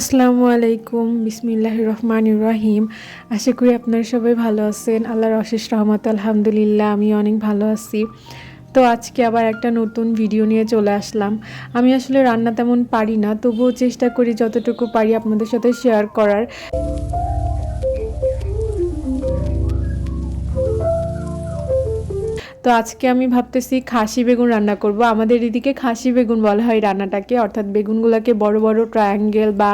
আসসালামু আলাইকুম বিসমিল্লাহ রহমান রহিম। আশা করি আপনারা সবাই ভালো আছেন। আল্লাহর অশেষ রহমত, আলহামদুলিল্লাহ, আমি অনেক ভালো আছি। তো আজকে আবার একটা নতুন ভিডিও নিয়ে চলে আসলাম। আমি আসলে রান্না তেমন পারি না, তবুও চেষ্টা করি যতটুকু পারি আপনাদের সাথে শেয়ার করার। তো আজকে আমি ভাবতেছি খাসি বেগুন রান্না করব। আমাদের এদিকে খাসি বেগুন বলা হয় রান্নাটাকে। অর্থাৎ বেগুনগুলোকে বড় বড় ট্রায়াঙ্গেল বা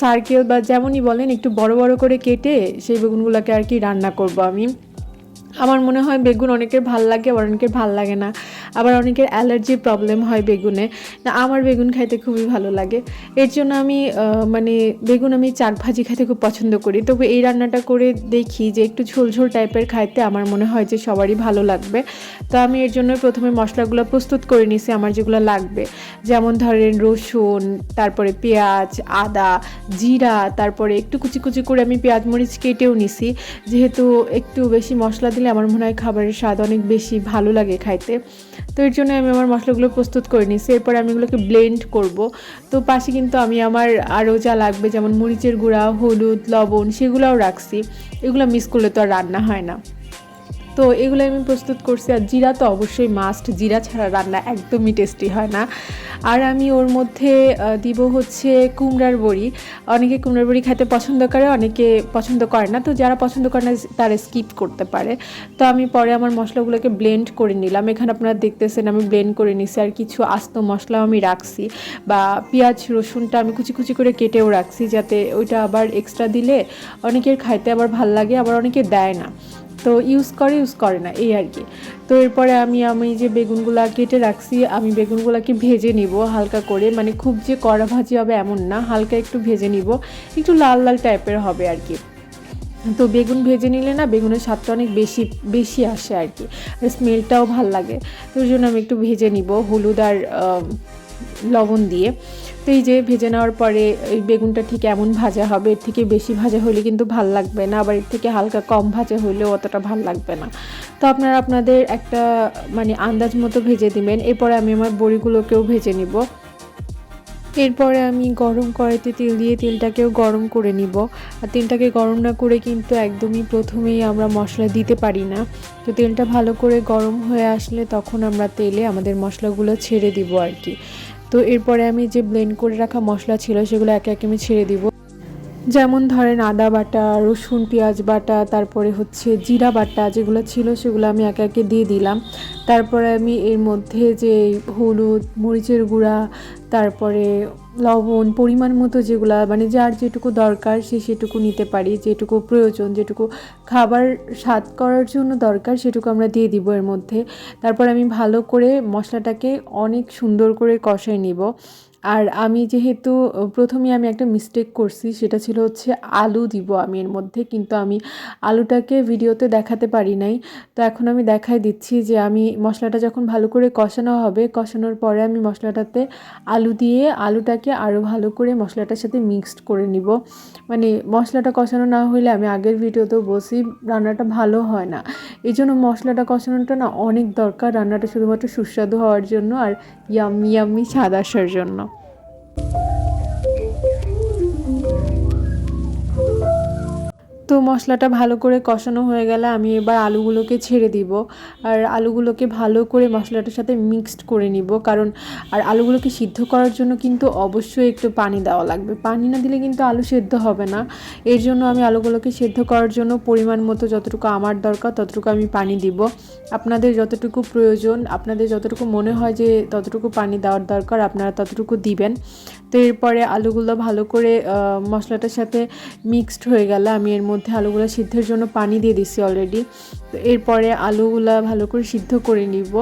সার্কেল বা যেমনই বলেন, একটু বড় বড় করে কেটে সেই বেগুনগুলোকে আর কি রান্না করব আমি। আমার মনে হয় বেগুন অনেকের ভালো লাগে, আবার অনেকের ভালো লাগে না। আবার অনেকের অ্যালার্জির প্রবলেম হয় বেগুনে। না, আমার বেগুন খাইতে খুবই ভালো লাগে। এর জন্য আমি মানে বেগুন আমি চাক ভাজি খাইতে খুব পছন্দ করি। তবে এই রান্নাটা করে দেখি যে একটু ঝোল ঝোল টাইপের খাইতে আমার মনে হয় যে সবারই ভালো লাগবে। তো আমি এর জন্য প্রথমে মশলাগুলো প্রস্তুত করে নিছি, আমার যেগুলো লাগবে। যেমন ধরেন রসুন, তারপরে পেঁয়াজ, আদা, জিরা, তারপরে একটু কুচি কুচি করে আমি পেঁয়াজ মরিচ কেটেও নিছি। যেহেতু একটু বেশি মশলা দিলে হলে আমার মনে হয় খাবারের স্বাদ অনেক বেশি ভালো লাগে খাইতে। তো এর জন্য আমি আমার মশলাগুলো প্রস্তুত করে নিয়েছি। এরপরে আমি এগুলোকে ব্লেন্ড করব। তো পাশে কিন্তু আমি আমার আরও যা লাগবে, যেমন মরিচের গুঁড়া, হলুদ, লবণ, সেগুলোও রাখছি। এগুলো মিস করলে তো আর রান্না হয় না। তো এগুলো আমি প্রস্তুত করছি। আর জিরা তো অবশ্যই মাস্ট জিরা ছাড়া রান্না একদমই টেস্টি হয় না। আর আমি ওর মধ্যে দিব হচ্ছে কুমড়ার বড়ি। অনেকে কুমড়ার বড়ি খেতে পছন্দ করে, অনেকে পছন্দ করে না। তো যারা পছন্দ করে না, তারা স্কিপ করতে পারে। তো আমি পরে আমার মশলাগুলোকে ব্লেন্ড করে নিলাম। এখানে আপনারা দেখতেছেন, আমি ব্লেন্ড করে নিছি। আর কিছু আস্ত মশলাও আমি রাখছি। বা পেঁয়াজ, রসুনটা আমি কুচি কুচি করে কেটেও রাখছি, যাতে ওইটা আবার এক্সট্রা দিলে অনেকের খাইতে আবার ভালো লাগে, আবার অনেকে দেয় না। তো ইউজ করে ইউজ করে না, এই আর কি। তো এরপরে আমি আমি যে বেগুনগুলা কেটে রাখছি, আমি বেগুনগুলাকে ভেজে নিব হালকা করে। মানে খুব যে কড়া ভাজি হবে এমন না, হালকা একটু ভেজে নিব। একটু লাল লাল টাইপের হবে আর কি। তো বেগুন ভেজে নিলে না, বেগুনের স্বাদটা অনেক বেশি বেশি আসে আর কি। আর স্মেলটাও ভালো লাগে। তো ওই জন্য আমি একটু ভেজে নিব। হলুদ আর লবণ দিয়ে। তো এই যে ভেজে নেওয়ার পরে এই বেগুনটা ঠিক এমন ভাজা হবে, এর থেকে বেশি ভাজা হলে কিন্তু ভালো লাগবে না, আবার এর থেকে হালকা কম ভাজা হলেও অতটা ভালো লাগবে না। তো আপনারা আপনাদের একটা মানে আন্দাজ মতো ভেজে দিবেন। এরপরে আমি আমার বড়িগুলোকেও ভেজে নিব। এরপরে আমি গরম কড়াইতে তেল দিয়ে তেলটাকেও গরম করে নিব। আর তেলটাকে গরম না করে কিন্তু একদমই প্রথমেই আমরা মশলা দিতে পারি না। তো তেলটা ভালো করে গরম হয়ে আসলে তখন আমরা তেলে আমাদের মশলাগুলো ছেড়ে দিব আর কি। তো এরপরে আমি যে ব্লেন্ড করে রাখা মশলা ছিল সেগুলো একে একে আমি ছেড়ে দিব। যেমন ধরেন আদা বাটা, রসুন, পেঁয়াজ বাটা, তারপরে হচ্ছে জিরা বাটা যেগুলো ছিল সেগুলো আমি একে একে দিয়ে দিলাম। তারপরে আমি এর মধ্যে যে হলুদ, মরিচের গুঁড়া, তারপরে লবণ, পরিমাণ মতো যেগুলা মানে যার যেটুকু দরকার সে সেটুকু নিতে পারি, যেটুকু প্রয়োজন, যেটুকু খাবার স্বাদ করার জন্য দরকার সেটুকু আমরা দিয়ে দিব এর মধ্যে। তারপর আমি ভালো করে মশলাটাকে অনেক সুন্দর করে কষাই নিব। আর আমি যেহেতু প্রথমে আমি একটা মিস্টেক করছি, সেটা ছিল হচ্ছে আলু দিব আমি এর মধ্যে, কিন্তু আমি আলুটাকে ভিডিওতে দেখাতে পারি নাই। তো এখন আমি দেখাই দিচ্ছি যে আমি মশলাটা যখন ভালো করে কষানো হবে, কষানোর পরে আমি মশলাটাতে আলু দিয়ে আলুটাকে আরও ভালো করে মশলাটার সাথে মিক্সড করে নিব। মানে মশলাটা কষানো না হলে আমি আগের ভিডিওতেও বসি রান্নাটা ভালো হয় না। এই জন্য মশলাটা কষানোটা না অনেক দরকার, রান্নাটা শুধুমাত্র সুস্বাদু হওয়ার জন্য আর ইয়াম্মি ইয়াম্মি স্বাদ আসার জন্য। up. তো মশলাটা ভালো করে কষানো হয়ে গেলে আমি এবার আলুগুলোকে ছেড়ে দিব। আর আলুগুলোকে ভালো করে মশলাটার সাথে মিক্সড করে নিব। কারণ আর আলুগুলোকে সিদ্ধ করার জন্য কিন্তু অবশ্যই একটু পানি দেওয়া লাগবে। পানি না দিলে কিন্তু আলু সেদ্ধ হবে না। এর জন্য আমি আলুগুলোকে সেদ্ধ করার জন্য পরিমাণ মতো যতটুকু আমার দরকার ততটুকু আমি পানি দিব। আপনাদের যতটুকু প্রয়োজন, আপনাদের যতটুকু মনে হয় যে ততটুকু পানি দেওয়ার দরকার আপনারা ততটুকু দিবেন। তো এরপরে আলুগুলো ভালো করে মশলাটার সাথে মিক্সড হয়ে গেলে। আমি এর মধ্যে আলুগুলো সিদ্ধের জন্য পানি দিয়ে দিছি অলরেডি তো এরপরে আলুগুলা ভালো করে সিদ্ধ করে নিব।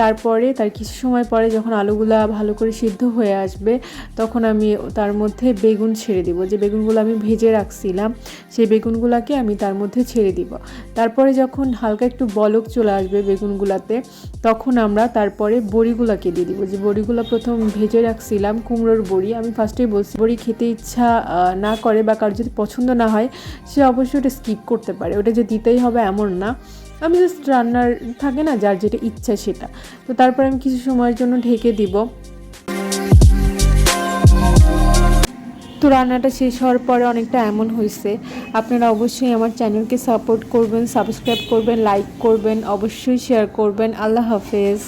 তারপরে, তার কিছু সময় পরে যখন আলুগুলা ভালো করে সিদ্ধ হয়ে আসবে, তখন আমি তার মধ্যে বেগুন ছেড়ে দিব। যে বেগুনগুলো আমি ভেজে রাখছিলাম, সেই বেগুনগুলোকে আমি তার মধ্যে ছেড়ে দিব। তারপরে যখন হালকা একটু বলক চলে আসবে বেগুনগুলাতে, তখন আমরা তারপরে বড়িগুলাকে দিয়ে দিব। যে বড়িগুলো প্রথম ভেজে রাখছিলাম, কুমড়োর বড়ি। আমি ফার্স্টেই বলছি, বড়ি খেতে ইচ্ছা না করে বা কারোর যদি পছন্দ না হয়, সে অবশ্যই ওটা স্কিপ করতে পারে। ওটা যে দিতেই হবে এমন না। আমি জাস্ট রান্নার থাকে না, যার যেটা ইচ্ছা সেটা। তো তারপর আমি কিছু সময়ের জন্য ঢেকে দিব। তো রান্নাটা শেষ হওয়ার পরে অনেকটা এমন হয়েছে। আপনারা অবশ্যই আমার চ্যানেলকে সাপোর্ট করবেন সাবস্ক্রাইব করবেন লাইক করবেন, অবশ্যই শেয়ার করবেন। আল্লাহ হাফেজ।